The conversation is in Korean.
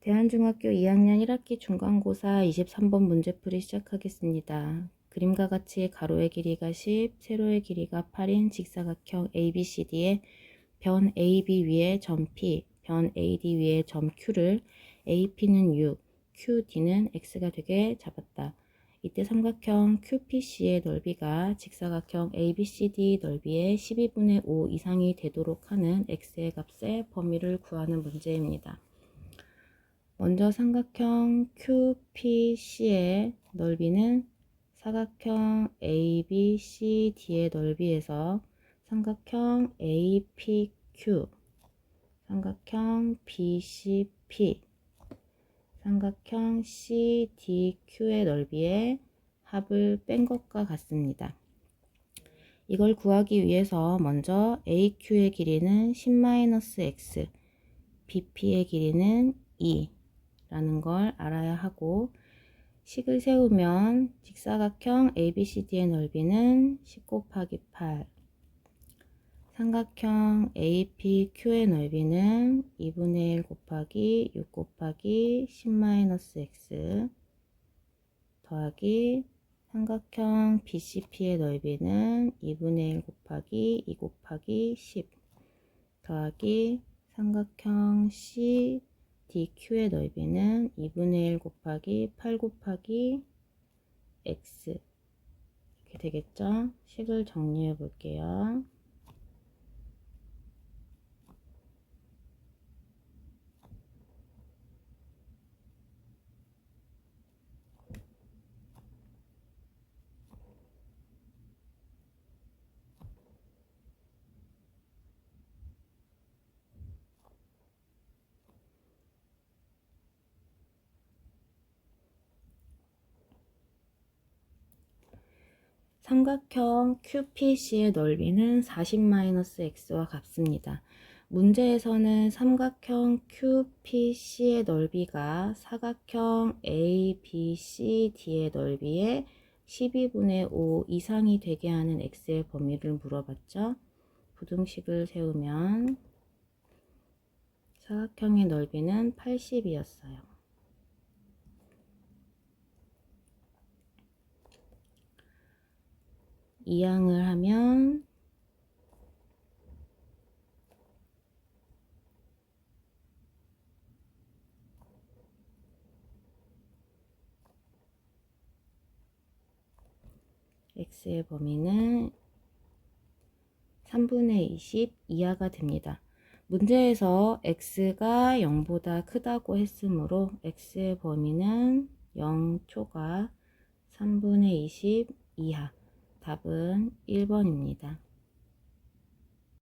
대한중학교 2학년 1학기 중간고사 23번 문제풀이 시작하겠습니다. 그림과 같이 가로의 길이가 10, 세로의 길이가 8인 직사각형 ABCD의 변 AB 위에 점 P, 변 AD 위에 점 Q를 AP는 6, QD는 X가 되게 잡았다. 이때 삼각형 QPC의 넓이가 직사각형 ABCD 넓이의 12분의 5 이상이 되도록 하는 X의 값의 범위를 구하는 문제입니다. 먼저 삼각형 QPC의 넓이는 사각형 ABCD의 넓이에서 삼각형 APQ, 삼각형 BCP, 삼각형 CDQ의 넓이의 합을 뺀 것과 같습니다. 이걸 구하기 위해서 먼저 AQ의 길이는 10-x, BP의 길이는 2 라는 걸 알아야 하고 식을 세우면 직사각형 ABCD의 넓이는 10 곱하기 8 삼각형 APQ의 넓이는 2분의 1 곱하기 6 곱하기 10-x 더하기 삼각형 BCP의 넓이는 2분의 1 곱하기 2 곱하기 10 더하기 삼각형 C DQ의 넓이는 2분의 1 곱하기 8 곱하기 X 이렇게 되겠죠? 식을 정리해 볼게요. 삼각형 QPC의 넓이는 40-x와 같습니다. 문제에서는 삼각형 QPC의 넓이가 사각형 ABCD의 넓이의 12분의 5 이상이 되게 하는 x의 범위를 물어봤죠. 부등식을 세우면 사각형의 넓이는 80이었어요. 이항을 하면 x의 범위는 3분의 20 이하가 됩니다. 문제에서 x가 0보다 크다고 했으므로 x의 범위는 0초가 3분의 20 이하 답은 1번입니다.